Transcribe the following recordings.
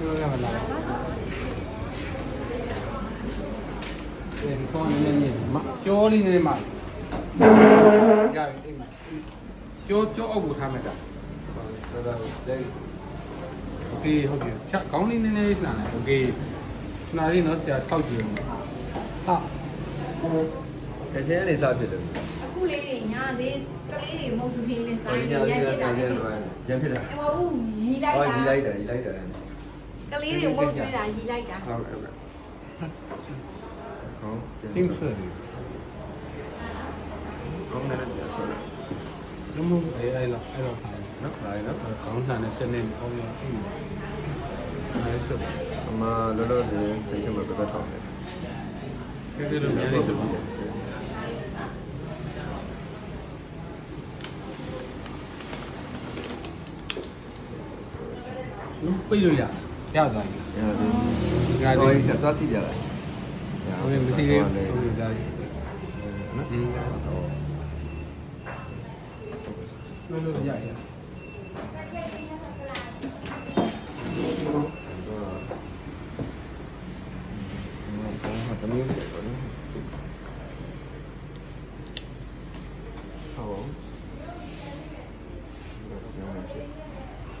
ပြောရမလားဒီကောင်းနေနေမကြောလေးနေမှာရပြီအိမ်မှာကြောကြောအုပ်ကိုထားမယ်တာ တော်တော်လေး โอเคဟုတ်ပြီချက်ကောင်းလေးနည်းနည်းလေးနားတယ်โอเคနားလေးနော်ဆရာထောက်ကြည့်အောင်ဟာ ခချင်းလေးစားဖြစ်တယ် အခုလေးတွေညာသေးကလေးတွေမဟုတ်ဘူးဖြစ်နေ ။ ဆိုင် ဒီ နေ ည ရ လေး ရ က တာ ခ လေ ချင်းလိုကျန်ဖြစ်တာ ဟိုဘူးရီလိုက် ။ဟော တာ ရီလိုက်တယ်ရီလိုက်တယ် ကလေးတွေမဟုတ်ဘူးလားရီလိုက်တာ။ဟုတ်ကဲ့ဟုတ်ကဲ့။ဟုတ်တင်းဆွဲတယ်ကောင်းတယ်လေဆိုတော့လုံးမအဲအဲလောက်အဲလောက်ထားတယ်နော်ဟာနော်ကောင်းစားတဲ့စနစ်ပေါင်းရအိမ်မှာအဲဆိုအမလောလောဆယ်စိတ်ချမှာပတ်ထောင်းတယ်ကဲကဲလို့များလေးဆိုတော့ပြိလို့ရရသွားပြီ။ရတယ်။ဟောဒီသွားစီကြလား။ဟုတ်တယ်မသိသေးဘူးဟုတ်တယ်ဒါနော်อืมလို့လို့ရ ရဟုတ်တယ်မျိုးတယ်ပေါ့နော်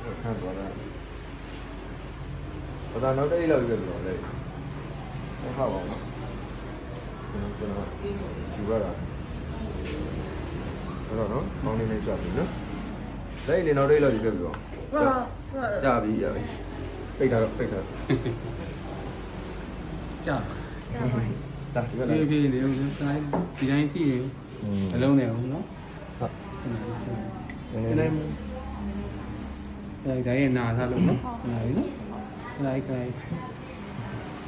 ဟုတ်ခံသွားတာ ဘာသာနောက်တစ်လောက်ပြည့်တော့လေဟုတ်ပါဘူးကျွန်တော်ယူရတာအဲ့တော့နော်ကောင်းနေနေကြပြီနော်လက်လေးနောက်တစ်လောက်ပြည့်ပြီပေါ့ရပြီရပြီပိတ်ထားတော့ပိတ်ထားကြာဒါဒီကပြေးနေ့ပြေးနေဦးစတိုင်းဒီတိုင်းစီရင်အလုံးနေအောင်နော်ဟုတ်ဒီတိုင်းအဲဒါရဲ့နာထားလို့နော်နာပြီနော် လိုက်လိုက်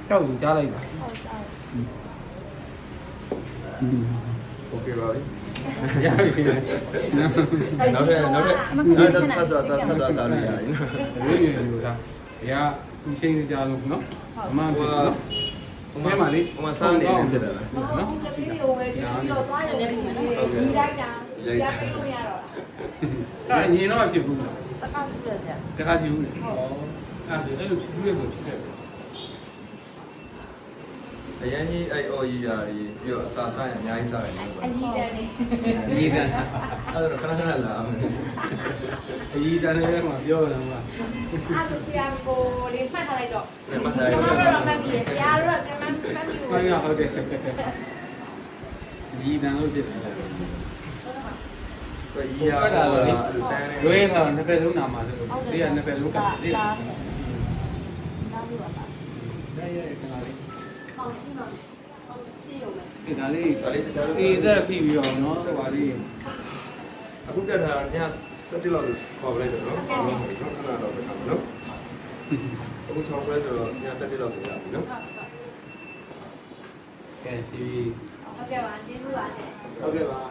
တောက်ကြားလိုက်ပါ โอเคပါပြီ ရပြီနော် နောက်ထပ်နောက်ထပ်နောက်ထပ်ဆက်ဆက်ဆက်ဆက်စားလို့ရတယ်နော် ရွေးရွေးလို့ဒါရသူချင်းကြလို့နော်အမှန် ဟို ပဲ က နော်ဘယ်မှာလေ ဟိုမှာစားနေနေဖြစ်တာလား နော် ကလေးတွေကိုဝယ်ပြီးတော့သွားရတယ်ရီလိုက်တာရပြလို့ရတော့ အဲ့ညင်တော့ဖြစ်ဘူး တကောက်ပြည့်စရာ တခါကြည့်ဦးလေ အဲ့ဒါအဲ့လိုဖြစ်လို့ဖြစ်တယ်အရင်ကြီးအဲ့အော်ကြီးရာကြီးပြီးတော့အစာစားရင်အများကြီးစားတယ်လို့အကြီးတန်းနေအကြီးတန်းအဲ့တော့ခဏခဏလာမယ်အကြီးတန်းလေးမှာပြောတယ်မှာအဲ့ဒါဆရာကိုလေးမှတ်ထားလိုက်တော့ဒီမှာထားရကျွန်တတော်တို့တော့မှတ်ပြီးဆရာတို့ကမှတ်မှတ်ပြီးဟုတ်ရဟုတ်တယ်အကြီးတန်းလို့ဖြစ်တယ်ယ်ကြီးရာတန်းနေလွဲတာနှစ်ဖက်လုံးနာမှာဆိုလို့ဒီကနှစ်ဖက်လုံးက ဒီဒါရရခဏလေးဒီဒါလေးဒီသက်ပြီးပြီးတော့နော်ဟိုပါလေးအခုကတည်းကည7လောက်ခေါ်ပလိုက်တယ်နော်ခဏတော့ပဲခါနော်အခုချောင်းပလိုက်တော့ည7လောက်ဆိုရပြီနော်ကဲဒီဟုတ်ကဲ့ပါကျေးဇူးပါနဲ့ဟုတ်ကဲ့ပါ